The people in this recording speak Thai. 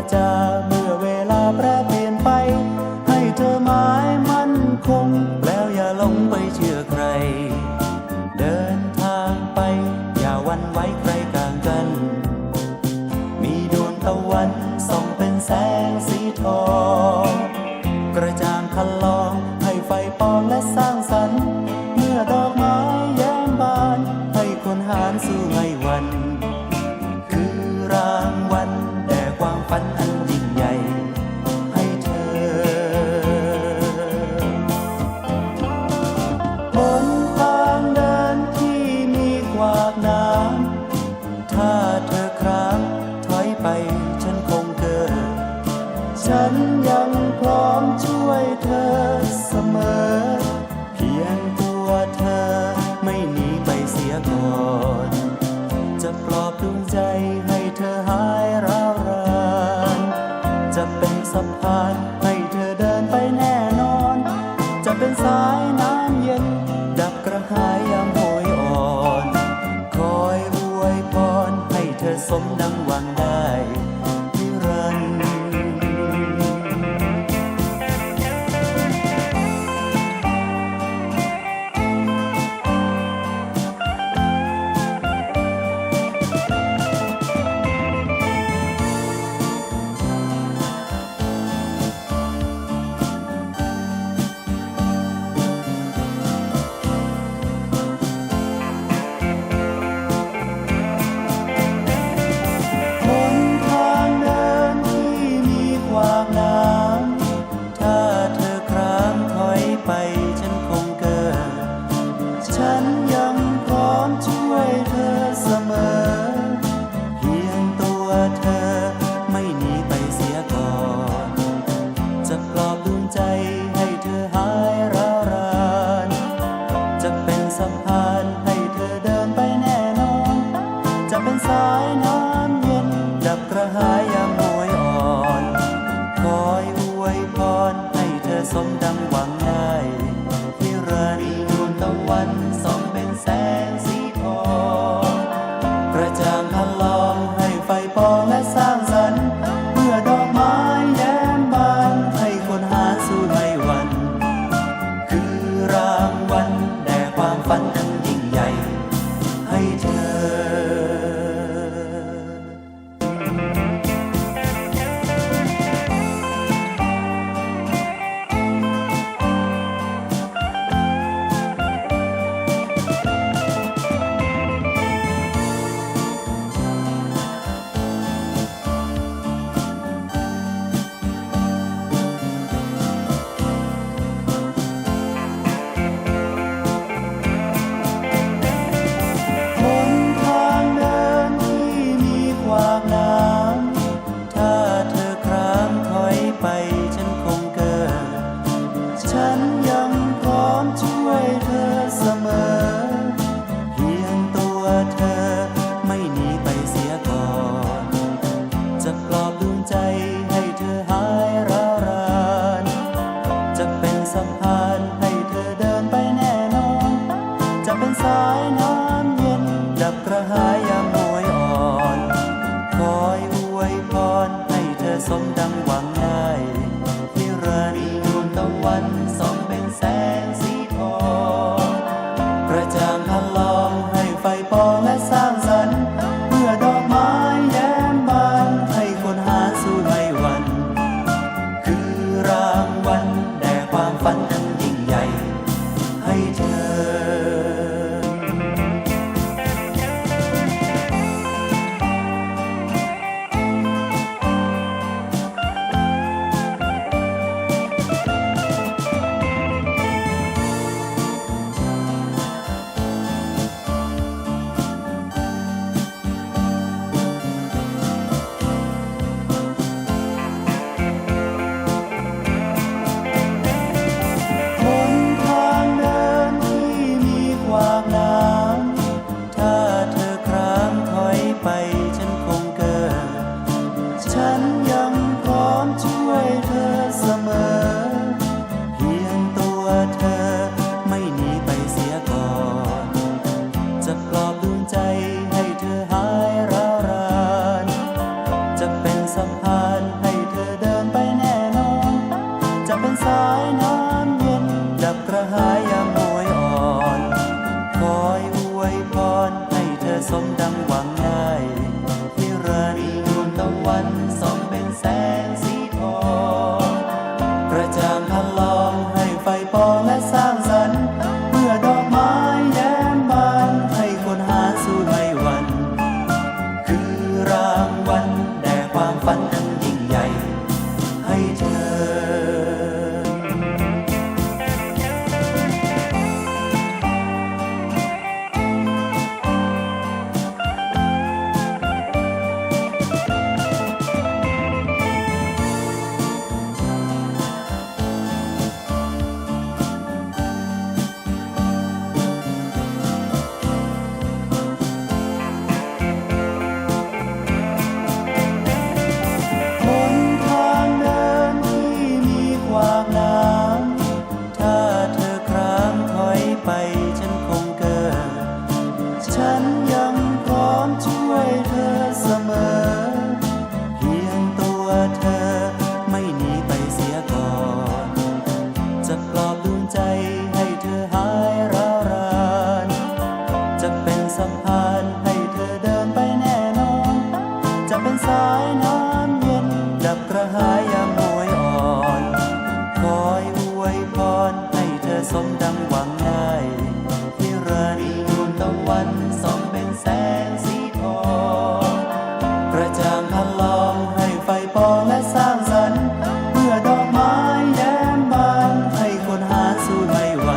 เปลี่ยนวาจาเมื่อเวลาแปรเปลี่ยนไป ให้เธอหมายมั่นคง แล้วอย่าหลงไปเชื่อใคร เดินทางไป อย่าวันไว้ใครกลางกัน มีดวงตะวันส่องเป็นแสงสีทอง กระจ่างคันลองให้ไฟปองและสร้างสรรค์ เมื่อดอกไม้แย้มบาน ให้คนหารสู้ไม่วัน ไม่หนีไปเสียก่อน จะปลอบดวงใจให้เธอหายร้าวราน จะเป็นสะพานให้เธอเดินไปแน่นอน จะเป็นสายน้ำเย็น ดับกระหายยามโหยอ่อน คอยอวยพรให้เธอสมดัง จะปลอบดวงใจให้เธอหายร้าวราน จะเป็นสะพานให้เธอเดินไปแน่นอน จะเป็นสายน้ำเย็น ดับกระหายยามโหยอ่อน คอยอวยพรให้เธอสมดังหวัง จะเป็นสายน้ำเย็น ดับกระหายยาม ส่องเป็นแสงสีทองกระจ่างพันลองให้ไฟปองและสร้างสรรค์เมื่อดอกไม้แย้มบานให้คนหาสู้ไม่หวัน คือรางวัล ไม่ไหว